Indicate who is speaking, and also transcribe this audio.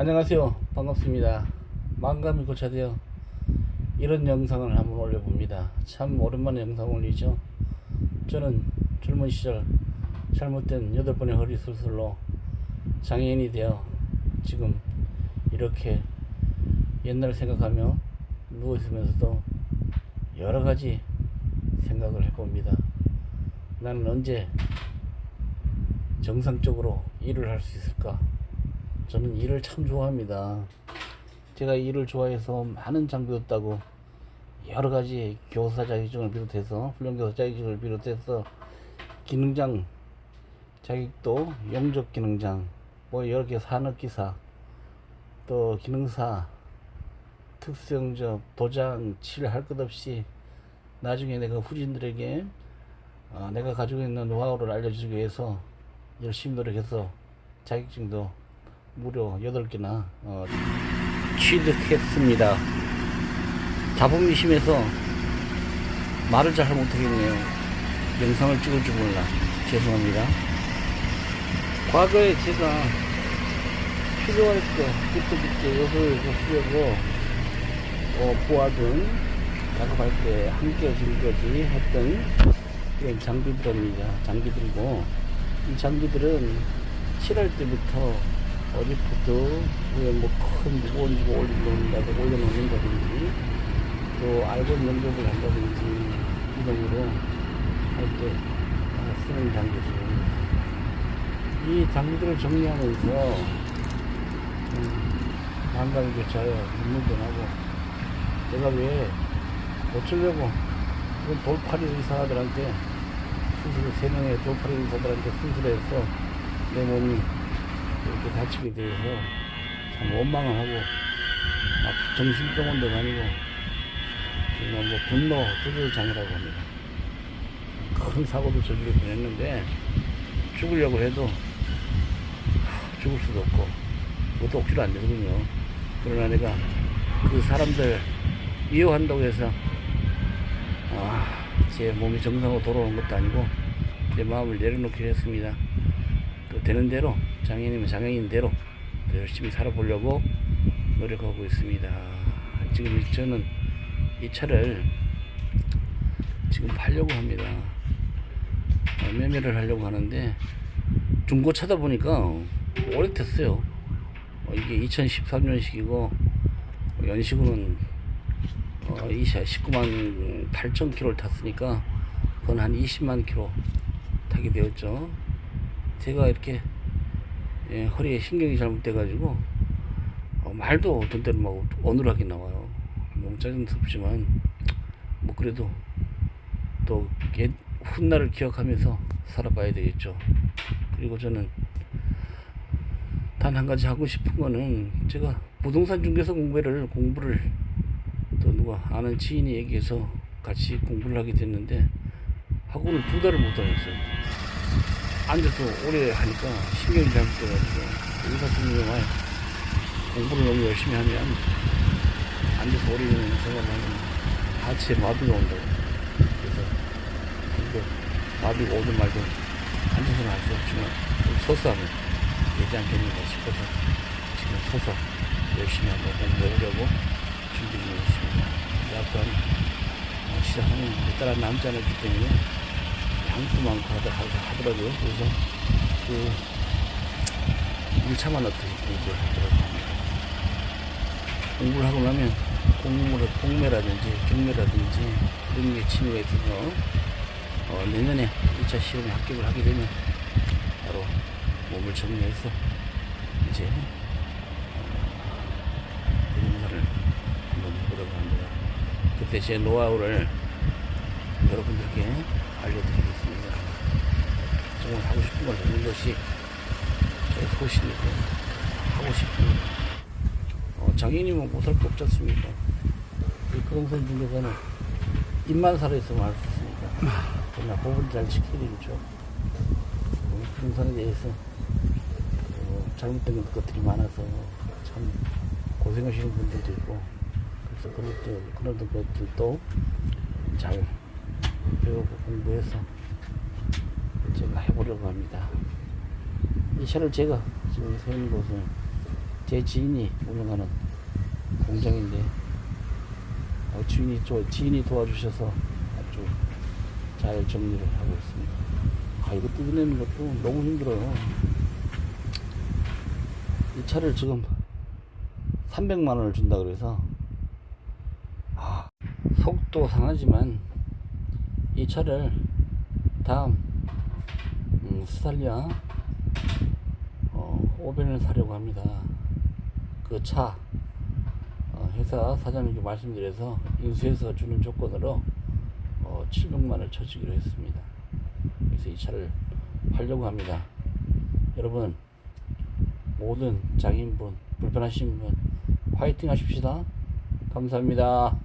Speaker 1: 안녕하세요. 반갑습니다. 만감이 고쳐되어 이런 영상을 한번 올려봅니다. 참 오랜만에 영상 올리죠. 저는 젊은 시절 잘못된 여덟 번의 허리 수술로 장애인이 되어 지금 이렇게 옛날 생각하며 누워있으면서도 여러 가지 생각을 해봅니다. 나는 언제 정상적으로 일을 할 수 있을까 저는 일을 참 좋아합니다. 제가 일을 좋아해서 많은 장비도 따고 여러 가지 교사 자격증을 비롯해서 훈련교사 자격증을 비롯해서 기능장 자격도 영적 기능장 뭐 여러 개 산업기사 또 기능사 특수영접 도장 칠할 것 없이 나중에 내가 후진들에게 어, 내가 가지고 있는 노하우를 알려주기 위해서 열심히 노력해서 자격증도 무려 8개나 어, 취득했습니다. 자본이 심해서 말을 잘 못하겠네요. 영상을 찍을 줄 몰라. 죄송합니다. 과거에 제가 필요할 때 그때 그때 요소요소 쓰려고 어, 보아둔 작업할 때 함께 지금까지 했던 그런 장비들입니다. 장비들이고 이 장비들은 7월 때부터 어리부터 위에 뭐큰 무거운 집을 올려놓는다든지 올려놓는다든지 또 알곤 연결을 한다든지 이동으로 할 때 쓰는 장비들입니다. 이 장비들을 정리하면서 음, 만감이 교차요 눈물도 나고 내가 왜 고치려고 그 돌팔이 의사들한테 수술을 세 명의 돌팔이 의사들한테 수술해서 내 몸이 이렇게 다치게 돼서 참 원망을 하고 막 정신병원도 다니고 정말 뭐 분노 조절 장애라고 합니다. 큰 사고도 저지를 뻔했는데 죽으려고 해도 하, 죽을 수도 없고 그것도 억지로 안 되거든요. 그러나 내가 그 사람들 미워한다고 해서 아, 제 몸이 정상으로 돌아오는 것도 아니고 제 마음을 내려놓기로 했습니다. 또 되는 대로 장애인이면 장애인대로 또 열심히 살아보려고 노력하고 있습니다. 지금 저는 이 차를 지금 팔려고 합니다. 어, 매매를 하려고 하는데 중고차다 보니까 오래됐어요. 어, 이게 2013년식이고 연식으로는 어, 19만 8천 킬로를 탔으니까 그건 한 20만 킬로 타게 되었죠. 제가 이렇게 예, 허리에 신경이 잘못돼가지고 어, 말도 어떤 때는 막 어눌하게 나와요. 너무 짜증스럽지만 뭐 그래도 또 옛, 훗날을 기억하면서 살아봐야 되겠죠. 그리고 저는 단 한 가지 하고 싶은 거는 제가 부동산 중개사 공부를 공부를 또 누가 아는 지인이 얘기해서 같이 공부를 하게 됐는데 학원을 두 달을 못 다녔어요. 앉아서 오래 하니까 신경이 잘못돼가지고 의사 선생님이 말 공부를 너무 열심히 하면 앉아서 오래 있는 생각하면 하체에 마비가 온다고 그래서 근데 마비가 오든 말든 앉아서는 할 수 없지만 좀 서서 하면 되지 않겠는가 싶어서 지금 서서 열심히 한번 공부해보려고 준비 중에 있습니다. 약간 어, 시작하는 몇달 남지 않았기 때문에 양도 많고 하더, 하더라고요. 그래서 그 1차만 어떻게 공부를 하더라고요. 공부를 하고 나면 공무를 공매라든지 경매라든지 이런 게 취미가 있어서 어, 내년에 1차 시험에 합격을 하게 되면 바로 몸을 정리해서 이제 어, 부동산을 한번 해보려고 합니다. 그때 제 노하우를 여러분들께 알려드리겠습니다. 정말 하고 싶은 걸 하는 것이 제 소신이고 하고 싶은 어, 장인이면 못할 거 없지 않습니까? 이 부동산 중개사는 입만 살아있으면 할수 있으니까 그러나 법은 잘 지켜야 되겠죠. 어, 부동산에 대해서 어, 잘못된 것들이 많아서 참 고생하시는 분들도 있고 그래서 그런 것들, 그런 것들도 잘 배우고 공부해서 제가 해보려고 합니다. 이 차를 제가 지금 세운 곳은 제 지인이 운영하는 공장인데 어, 지인이 저 지인이 도와주셔서 아주 잘 정리를 하고 있습니다. 아 이거 뜯어내는 것도 너무 힘들어요. 이 차를 지금 300만 원을 준다 그래서 아, 속도 상하지만 이 차를 다음 음, 스탈리아 어, 500을 사려고 합니다. 그차 어, 회사 사장님께 말씀드려서 인수해서 주는 조건으로 어, 700만 원을 쳐주기로 했습니다. 그래서 이 차를 팔려고 합니다. 여러분 모든 장인분 불편하신 분 화이팅 하십시다. 감사합니다.